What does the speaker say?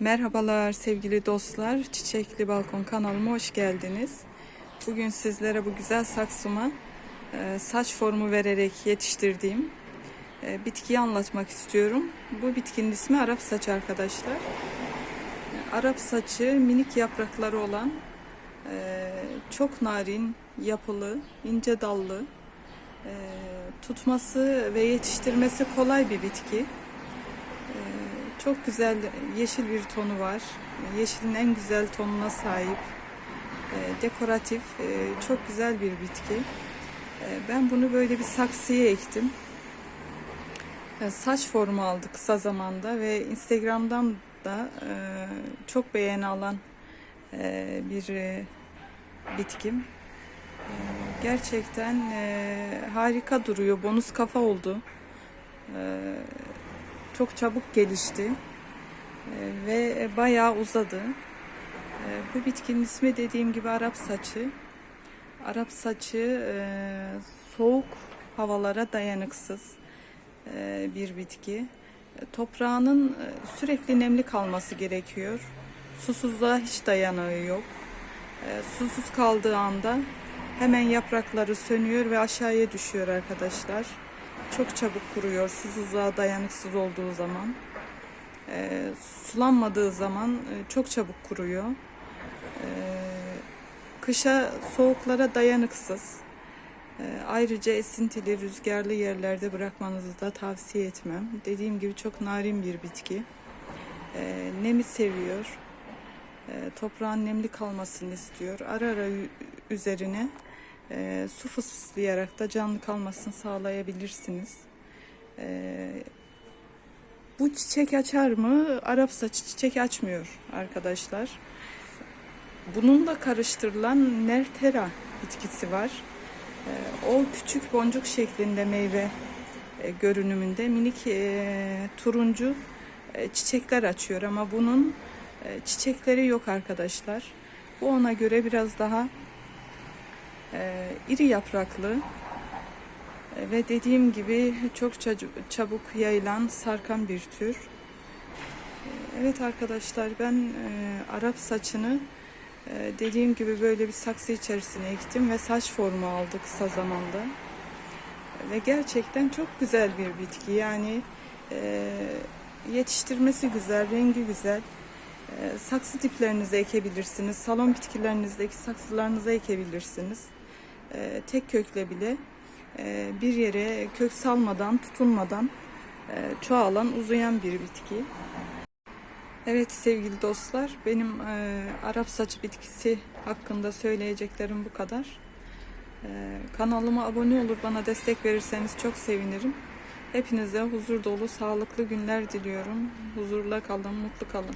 Merhabalar sevgili dostlar. Çiçekli Balkon kanalıma hoş geldiniz. Bugün sizlere bu güzel saksıma e, saç formu vererek yetiştirdiğim e, bitkiyi anlatmak istiyorum. Bu bitkinin ismi Arap saçı arkadaşlar. Arap saçı minik yaprakları olan e, çok narin, yapılı, ince dallı, tutması ve yetiştirmesi kolay bir bitki. Çok güzel yeşil bir tonu var. Yeşilin en güzel tonuna sahip. E, Dekoratif, e, çok güzel bir bitki. E, Ben bunu böyle bir saksıya ektim. E, Saç formu aldı kısa zamanda ve Instagram'dan da e, çok beğeni alan e, bir bitkim. Gerçekten harika duruyor. Bonus kafa oldu. Çok çabuk gelişti E, ve bayağı uzadı. E, Bu bitkinin ismi dediğim gibi Arap saçı. Arap saçı e, soğuk havalara dayanıksız bir bitki. Toprağının sürekli nemli kalması gerekiyor. Susuzluğa hiç dayanığı yok. Susuz kaldığı anda hemen yaprakları sönüyor ve aşağıya düşüyor arkadaşlar. Çok çabuk kuruyor susuzluğa dayanıksız olduğu zaman. E, sulanmadığı zaman e, çok çabuk kuruyor. E, kışa soğuklara dayanıksız. E, ayrıca esintili, rüzgarlı yerlerde bırakmanızı da tavsiye etmem. Dediğim gibi çok narin bir bitki. E, nemi seviyor. E, toprağın nemli kalmasını istiyor. Ara ara üzerine e, su fıslayarak da canlı kalmasını sağlayabilirsiniz. E, bu çiçek açar mı? Arap saçı çiçek açmıyor arkadaşlar. Bununla karıştırılan Nertera bitkisi var. Ee, O küçük boncuk şeklinde meyve e, görünümünde minik e, turuncu e, çiçekler açıyor ama bunun e, çiçekleri yok arkadaşlar. Bu ona göre biraz daha e, iri yapraklı e, ve dediğim gibi çok çabuk yayılan sarkan bir tür. E, Evet arkadaşlar ben e, Arap saçını ee, Dediğim gibi böyle bir saksı içerisine ektim ve saç formu aldı kısa zamanda. Ve gerçekten çok güzel bir bitki. Yani e, yetiştirmesi güzel, rengi güzel. E, saksı tiplerinize ekebilirsiniz. Salon bitkilerinizdeki saksılarınıza ekebilirsiniz. E, tek kökle bile e, bir yere kök salmadan, tutunmadan e, çoğalan, uzayan bir bitki. Evet sevgili dostlar, benim Arap saç bitkisi hakkında söyleyeceklerim bu kadar. Kanalıma abone olur, bana destek verirseniz çok sevinirim. Hepinize huzur dolu, sağlıklı günler diliyorum. Huzurla kalın, mutlu kalın.